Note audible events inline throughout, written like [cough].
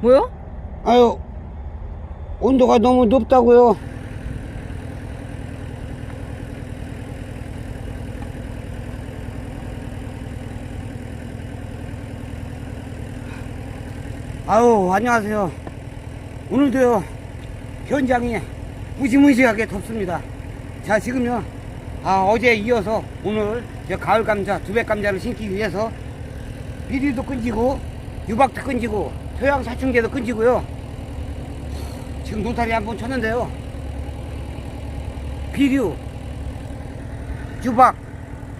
뭐요? 아유, 온도가 너무 높다고요. 아유, 안녕하세요. 오늘도요, 현장이 무지무지하게 덥습니다. 자, 지금요, 아, 어제 이어서 오늘 저 가을 감자, 두백 감자를 심기 위해서 비닐도 끈지고, 유박도 끈지고, 토양 사춘계도 끈지고요. 지금 노타리 한번 쳤는데요. 비료, 유박,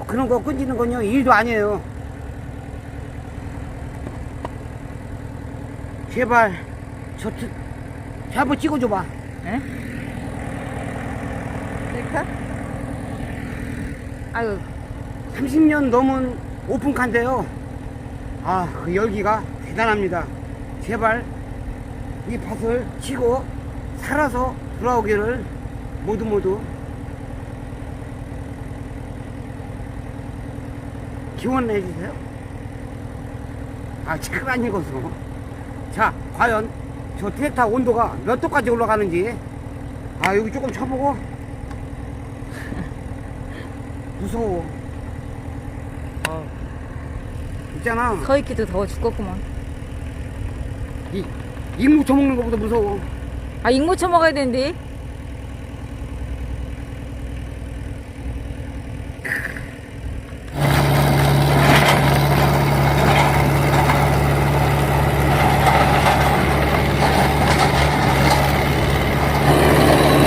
그런 거 끈지는 건요, 일도 아니에요. 제발, 저, 트- 저 한번 찍어줘봐. 에? 셀카? 아유 30년 넘은 오픈카인데요. 아, 그 열기가 대단합니다. 제발 이 밭을 치고 살아서 돌아오기를 모두 모두 기원해 주세요. 아, 책을 안 읽어서. 자, 과연 저 트랙터 온도가 몇 도까지 올라가는지. 아, 여기 조금 쳐보고. [laughs] 무서워. 어, 있잖아. 서 있기도 더워 죽겠구만 이, 인무 쳐먹는 것보다 무서워. 아 잉고 쳐먹어야 되는데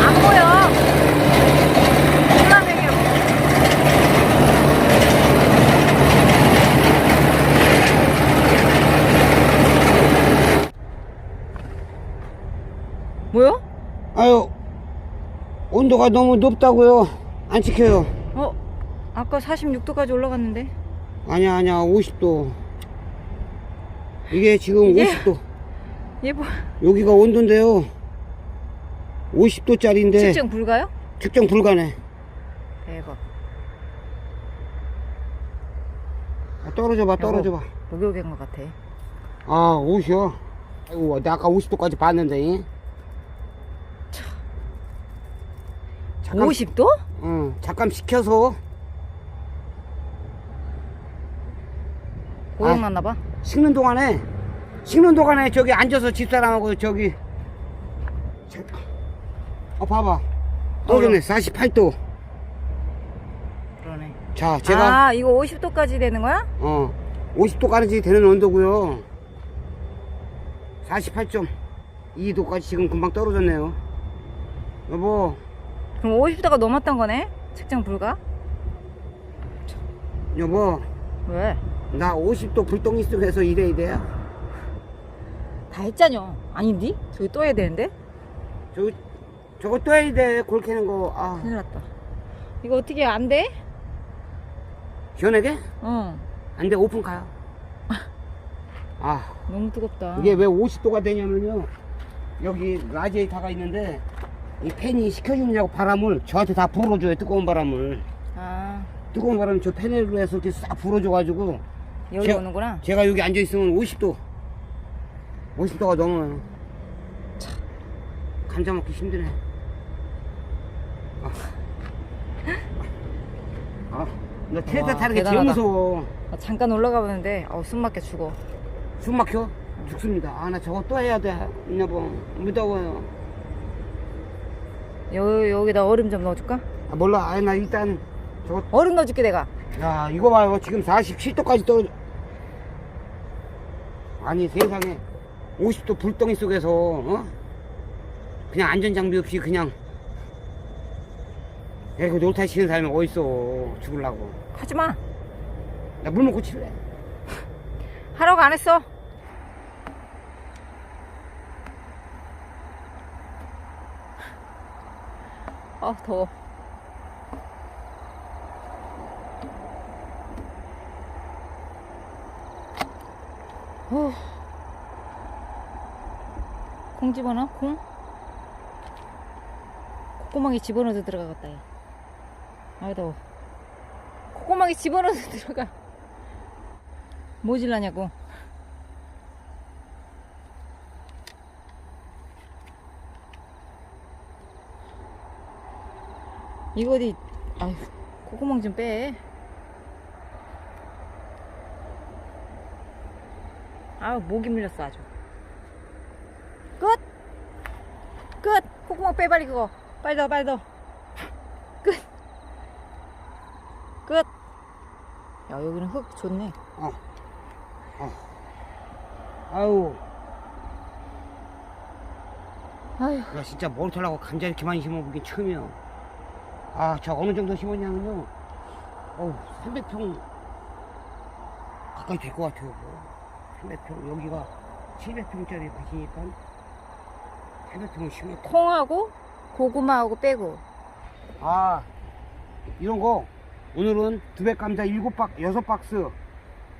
안 보여 올라내려 뭐요? 아유, 온도가 너무 높다고요. 안 지켜요. 어? 아까 46도까지 올라갔는데 아니야, 아니야, 50도. 이게 지금 이게? 50도. 얘 [laughs] 뭐, 여기가 온도인데요. 50도짜리인데 측정 불가요? 측정 불가네. 대박 아, 떨어져봐, 떨어져봐. 목욕인 것 같아 아, 옷이요. 아이고, 나 아까 50도까지 봤는데. 잠깐, 50도? 응, 잠깐 식혀서. 고장 났나 봐. 식는 동안에 식는 동안에 저기 앉아서 집사람하고 저기 자- 어 봐봐. 떨어졌네 48도. 그러네. 자 제가 아 이거 50도까지 되는 거야? 어 50도까지 되는 온도고요. 48.2도까지 지금 금방 떨어졌네요. 여보 그럼 50도가 넘었던 거네? 측정 불가? 여보 왜? 나 50도 불덩이 속에서 일해야 돼요 다 했잖여 아닌디? 저기 또 해야 되는데? 저 저거 또 해야 돼 골 캐는 거아 큰일 났다 이거 어떻게 안 돼? 시원하게? 어 안돼 오픈 가요 [laughs] 아 너무 뜨겁다 이게 왜 50도가 되냐면요. 여기 라디에이터가 있는데 이 팬이 식혀주느냐고 바람을 저한테 다 불어줘요. 뜨거운 바람을. 아 뜨거운 바람을 저 패널로 해서 이렇게 싹 불어줘가지고 열이 제- 오는구나 제가 여기 앉아 있으면 50도. 50도가 넘어요. 참, 감자 먹기 힘드네. 아, 아, 나 트랙터 와, 타는 게 제일 대단하다. 무서워. 나 잠깐 올라가 보는데 어우 숨 막혀 죽어 숨 막혀? 죽습니다. 아, 나 저거 또 해야 돼. 여보, 무더워요. 여, 여기다 얼음 좀 넣어줄까? 아, 몰라. 아니, 나 일단 저거 얼음 넣어줄게 내가. 야 이거 봐요. 지금 47도까지 떨어져 아니 세상에. 50도 불덩이 속에서 어? 그냥 안전장비 없이 그냥. 야 이거 놀타 치는 사람이 어딨어? 죽을라고. 하지 마. 나 물 먹고 칠래. 하라고 안 했어 아 더워 어. 콩 집어넣어? 콩? 콧구멍에 집어넣어서 들어가겠다 야. 아이 더워 콧구멍에 집어넣어서 들어가 모질라냐고 이거 어디 아휴 콧구멍 좀 빼. 아우 목이 물렸어 아주. 끝. 끝. 콧구멍 빼 빨리 그거. 빨리 더 빨리 더. 끝. 끝. 야 여기는 흙 좋네. 어. 어. 아우, 아휴 야, 진짜 머리털하고 감자 이렇게 많이 심어보긴 처음이야. 아, 저 어느 정도 심었냐면요. 어우, 300평 가까이 될 것 같아요. 300평. 여기가 700평짜리 밭이니까 300평을 심었다. 콩하고 고구마하고 빼고 아, 이런 거 오늘은 두백 감자 7박, 6박스.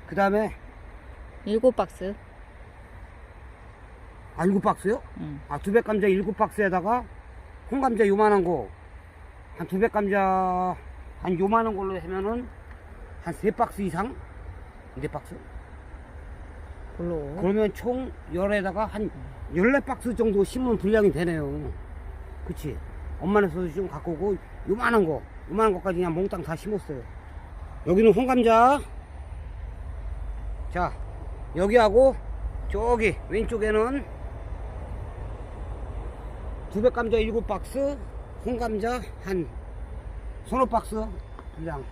그 다음에, 일곱 박스. 아, 7박스요? 응. 아, 두백 감자 7박스에다가 홍감자 요만한 거, 한 두백 감자 한 요만한 걸로 하면은 한 세 박스 이상? 네 박스? 별로. 그러면 총 열에다가 한 14박스 정도 심으면 분량이 되네요. 그치? 엄마네서 좀 갖고 오고 요만한 거, 요만한 것까지 그냥 몽땅 다 심었어요. 여기는 홍감자. 자, 여기하고 저기 왼쪽에는 두백 감자 일곱 박스, 홍감자 한 서너 박스 분량.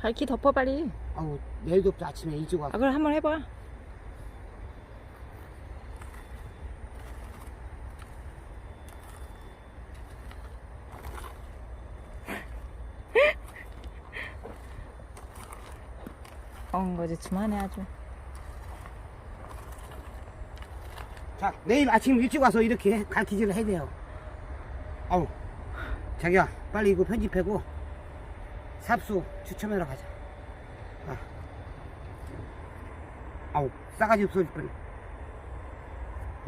밝기 덮어 빨리. 아우 내일도 아침에 일찍 와서 아 그럼 한번 해봐. [laughs] 엉거지춤하네 아주. 자, 내일 아침 일찍 와서 이렇게 갈퀴질을 해야 돼요. 아우, 자기야, 빨리 이거 편집하고 삽수 추첨하러 가자. 아. 아우, 싸가지 없어질 뻔.